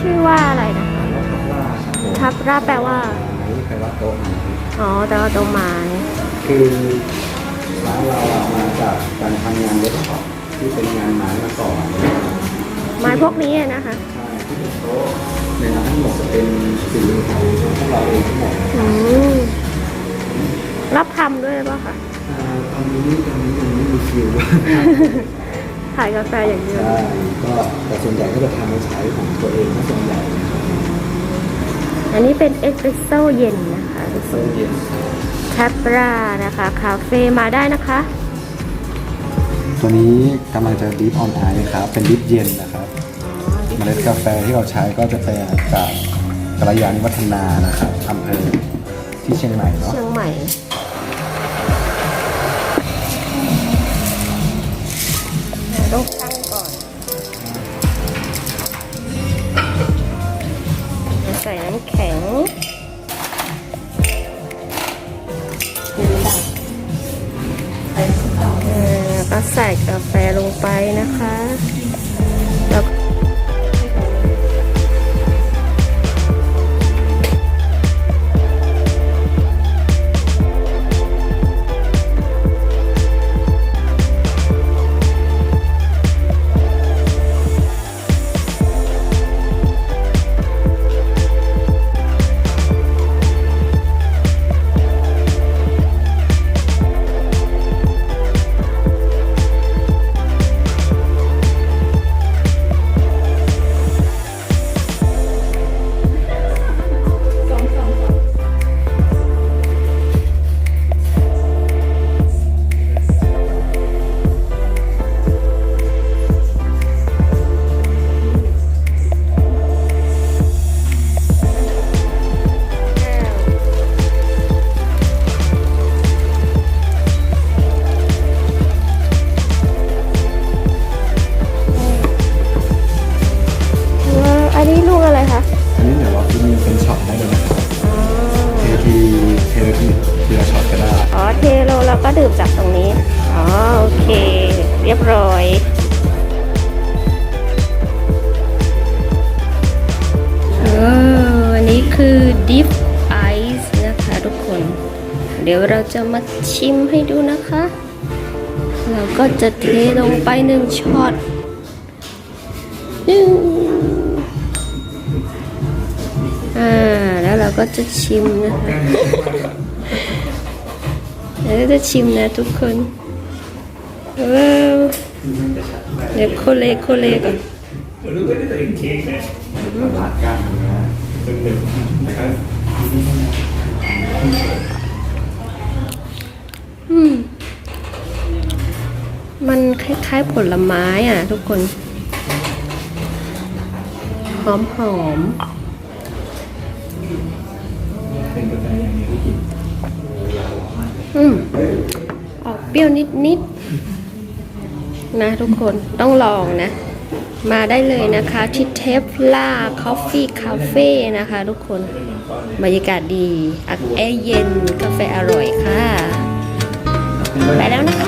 ชื่อว่าอะไรนะคะว่าทับราแปลว่า นี่แปลว่าโต๊ะอ๋อ แต่ว่าตรงไม้คือร้านเราอะมาจากการทำงานเวิร์กช็อปที่เป็นงานไม้มาก่อนไม้พวกนี้อะนะคะใช่ที่เป็นโต๊ะในร้านทั้งหมดจะเป็นฝีมือของพวกเราเองทั้งหมดอืมรับทำด้วยป่ะคะ อ่าตอนนี้ตอนนี้ยังไม่มีคิว ขายกาแฟอย่างเดียวใช่ก็แต่ส่วนใหญ่ก็จะทำมาใช้ของตัวเองถ้าส่วนใหญ่นะครับอันนี้เป็นเอสเปรสโซ่เย็นนะคะทุกคโซนเย็นแคปรานะคะ คาเฟ่มาได้นะคะ ตัวนี้กำลังจะดิฟออนไอครับ เป็นดิฟเย็นนะครับเมล็ดกาแฟที่เราใช้ก็จะเป็นจากกัลยาณิวัฒนานะครับอำเภอที่เชียงใหม่เนาะเชียงใหม่ ต้องตั้งก่อนใส่น้ำแข็งเออแล้วก็ใส่กาแฟลงไปนะคะ เราจะมีเป็นช็อตได้เลยนะครับอ๋อเททีเททีทีละช็อตก็ได้อ๋อเทโลเราก็ดื่มจากตรงนี้ อ๋อโอเค เรียบร้อยเอออันนี้คือ Deep Ice นะคะทุกคน เดี๋ยวเราจะมาชิมให้ดูนะคะ เราก็จะเทลงไปหนึ่งช็อตหนึ่ง เราก็จะชิมนะคะเดี๋ยวจะชิมนะทุกคนว้าวเดี๋ยวโคเลโคเลก่อนผ่านการทำงานซึ่งหนึ่งนะครับอืมมันคล้ายๆผลไม้อะทุกคน หอมหอม เป็นกาแฟอย่างนี้ที่กินๆอืมออกเปรี้ยวนิดๆนะทุกคนต้องลองนะ มาได้เลยนะคะที่เทฟล่าคอฟฟี่คาเฟ่นะคะทุกคนบรรยากาศดีอักแอร์เย็นกาแฟอร่อยค่ะ ไปแล้วนะคะ